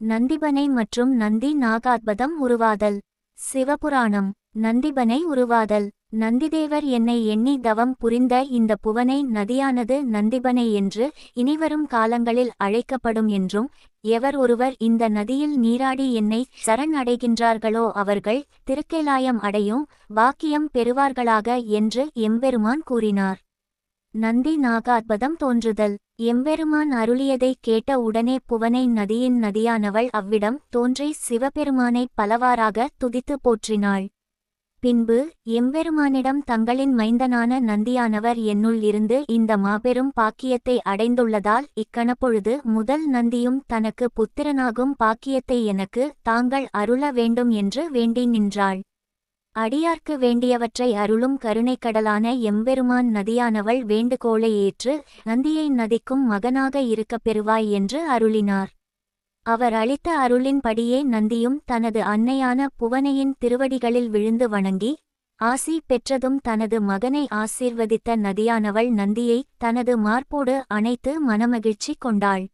நந்திபனை மற்றும் நந்தி நாகாத்பதம் உருவாதல். சிவபுராணம். நந்திபனை உருவாதல். நந்திதேவர் என்னை எண்ணி தவம் புரிந்த இந்த புவனை நதியானது நந்திபனை என்று இனிவரும் காலங்களில் அழைக்கப்படும் என்றும் எவர் ஒருவர் இந்த நதியில் நீராடி என்னை சரண் அடைகின்றார்களோ அவர்கள் திருக்கேலாயம் அடையும் வாக்கியம் பெறுவார்களாக என்று எம்பெருமான் கூறினார். நந்தி நாகாத்பதம் தோன்றுதல். எம்பெருமான் அருளியதைக் கேட்ட உடனே புவனை நதியின் நதியானவள் அவ்விடம் தோன்றி சிவபெருமானை பலவாறாக துதித்து போற்றினாள். பின்பு எம்பெருமானிடம் தங்களின் மைந்தனான நந்தியானவர் என்னுள் இருந்து இந்த மாபெரும் பாக்கியத்தை அடைந்துள்ளதால் இக்கணப்பொழுது முதல் நந்தியும் தனக்கு புத்திரனாகும் பாக்கியத்தை எனக்கு தாங்கள் அருள வேண்டும் என்று வேண்டி நின்றாள். அடியார்க்கு வேண்டியவற்றை அருளும் கருணைக்கடலான எம்பெருமான் நதியானவள் வேண்டுகோளை ஏற்று நந்தியை நதிக்கும் மகனாக இருக்கப் பெறுவாய் என்று அருளினார். அவர் அளித்த அருளின்படியே நந்தியும் தனது அன்னையான புவனையின் திருவடிகளில் விழுந்து வணங்கி ஆசி பெற்றதும் தனது மகனை ஆசீர்வதித்த நதியானவள் நந்தியை தனது மார்போடு அணைத்து மனமகிழ்ச்சி கொண்டாள்.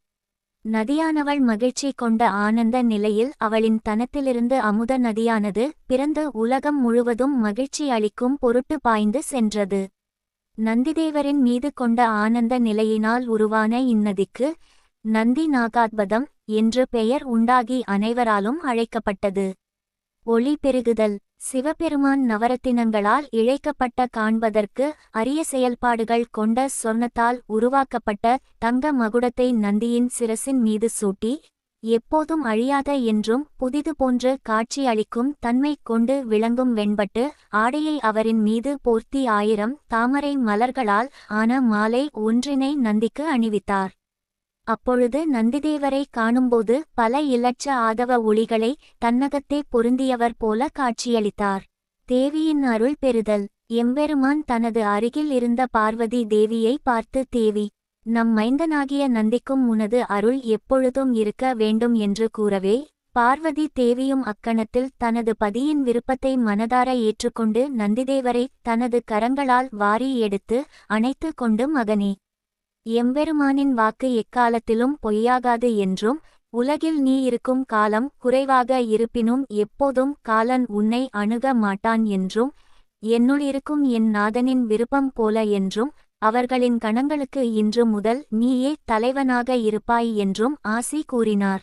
நதியானவள் மகிழ்ச்சி கொண்ட ஆனந்த நிலையில் அவளின் தனத்திலிருந்து அமுத நதியானது பிறந்து உலகம் முழுவதும் மகிழ்ச்சி அளிக்கும் பொருட்டு பாய்ந்து சென்றது. நந்திதேவரின் மீது கொண்ட ஆனந்த நிலையினால் உருவான இந்நதிக்கு நந்தி நாகாத்பதம் என்று பெயர் உண்டாகி அனைவராலும் அழைக்கப்பட்டது. ஒளி பெருகுதல். சிவபெருமான் நவரத்தினங்களால் இழைக்கப்பட்ட காண்பதற்கு அரிய செயல்பாடுகள் கொண்ட சொர்ணத்தால் உருவாக்கப்பட்ட தங்க மகுடத்தை நந்தியின் சிரசின் மீது சூட்டி எப்போதும் அழியாத என்றும் புதிது போன்று காட்சி அளிக்கும் தன்மை கொண்டு விளங்கும் வெண்பட்டு ஆடையை அவரின் மீது போர்த்தி ஆயிரம் தாமரை மலர்களால் ஆன மாலை ஒன்றினை நந்திக்கு அணிவித்தார். அப்பொழுது நந்திதேவரை காணும்போது பல இலட்ச ஆதவ ஒளிகளை தன்னகத்தே பொருந்தியவர் போல காட்சியளித்தார். தேவியின் அருள் பெறுதல். எம்பெருமான் தனது அருகில் இருந்த பார்வதி தேவியை பார்த்து தேவி நம் மைந்தனாகிய நந்திக்கும் உனது அருள் எப்பொழுதும் இருக்க வேண்டும் என்று கூறவே பார்வதி தேவியும் அக்கணத்தில் தனது பதியின் விருப்பத்தை மனதார ஏற்றுக்கொண்டு நந்திதேவரை தனது கரங்களால் வாரி எடுத்து அணைத்து கொண்டு மகனே எம்பெருமானின் வாக்கு எக்காலத்திலும் பொய்யாகாது என்றும் உலகில் நீ இருக்கும் காலம் குறைவாக இருப்பினும் எப்போதும் காலன் உன்னை அணுக மாட்டான் என்றும் என்னுள் இருக்கும் என் நாதனின் விருப்பம் போல என்றும் அவர்களின் கணங்களுக்கு இன்று முதல் நீயே தலைவனாக இருப்பாய் என்றும் ஆசி கூறினார்.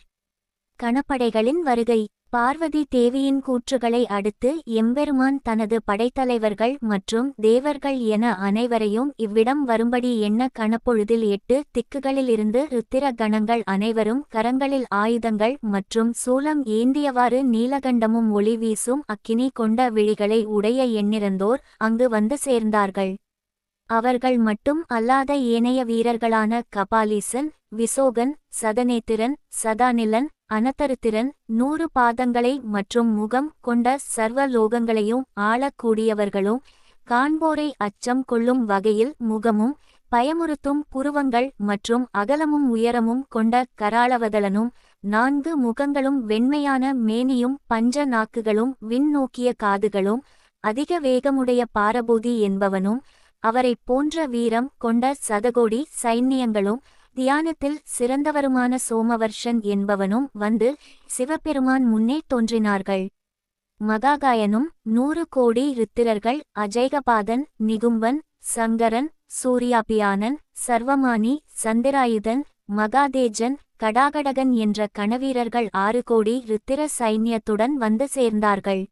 கணப்படைகளின் வருகை பார்வதி தேவியின் கூற்றுகளை அடுத்து எம்பெருமான் தனது படைத்தலைவர்கள் மற்றும் தேவர்கள் என அனைவரையும் இவ்விடம் வரும்படி எண்ண கணப்பொழுதில் எட்டு திக்குகளிலிருந்து ருத்திர கணங்கள் அனைவரும் கரங்களில் ஆயுதங்கள் மற்றும் சூலம் ஏந்தியவாறு நீலகண்டமும் ஒளி வீசும் அக்கினி கொண்ட விழிகளை உடைய எண்ணிறந்தோர் அங்கு வந்து சேர்ந்தார்கள். அவர்கள் மட்டும் அல்லாத ஏனைய வீரர்களான கபாலீசன் விசோகன் சதநேத்திரன் சதாநிலன் அனதருத்திரன் நூறு பாதங்களை மற்றும் முகம் கொண்ட சர்வ லோகங்களையும் ஆளக்கூடியவர்களும் காண்போரை அச்சம் கொள்ளும் வகையில் முகமும் பயமுறுத்தும் புருவங்கள் மற்றும் அகலமும் உயரமும் கொண்ட கராளவதலனும் நான்கு முகங்களும் வெண்மையான மேனியும் பஞ்ச நாக்குகளும் விண்ணோக்கிய காதுகளும் அதிக வேகமுடைய பாரபூதி என்பவனும் அவரைப் போன்ற வீரம் கொண்ட சதகோடி சைன்யங்களும் தியானத்தில் சிறந்தவருமான சோமவர்ஷன் என்பவனும் வந்து சிவபெருமான் முன்னே தோன்றினார்கள். மகாகாயனும் நூறு கோடி ரித்திரர்கள் அஜய்கபாதன் நிகும்பன் சங்கரன் சூர்யாபியானன் சர்வமானி சந்திராயுதன் மகாதேஜன் கடாகடகன் என்ற கணவீரர்கள் ஆறு கோடி ரித்திர சைன்யத்துடன் வந்து சேர்ந்தார்கள்.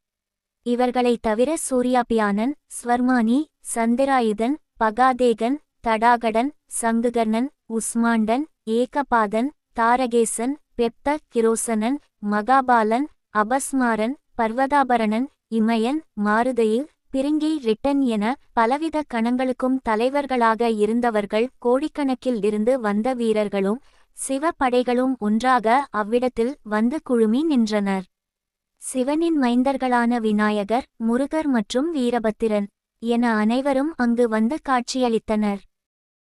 இவர்களைத் தவிர சூர்யாபியானன் ஸ்வர்மானி சந்திராயுதன் பகாதேகன் தடாகடன் சங்குகர்ணன் உஸ்மாண்டன் ஏகபாதன் தாரகேசன் பெப்த கிரோசனன் மகாபாலன் அபஸ்மாரன் பர்வதாபரணன் இமயன் மாருதையில் பிரிங்கி ரிட்டன் என பலவித கணங்களுக்கும் தலைவர்களாக இருந்தவர்கள் கோடிக்கணக்கில் இருந்து வந்த வீரர்களும் சிவ படைகளும் ஒன்றாக அவ்விடத்தில் வந்து குழுமி நின்றனர். சிவனின் மைந்தர்களான விநாயகர் முருகர் மற்றும் வீரபத்திரன் என அனைவரும் அங்கு வந்து காட்சியளித்தனர்.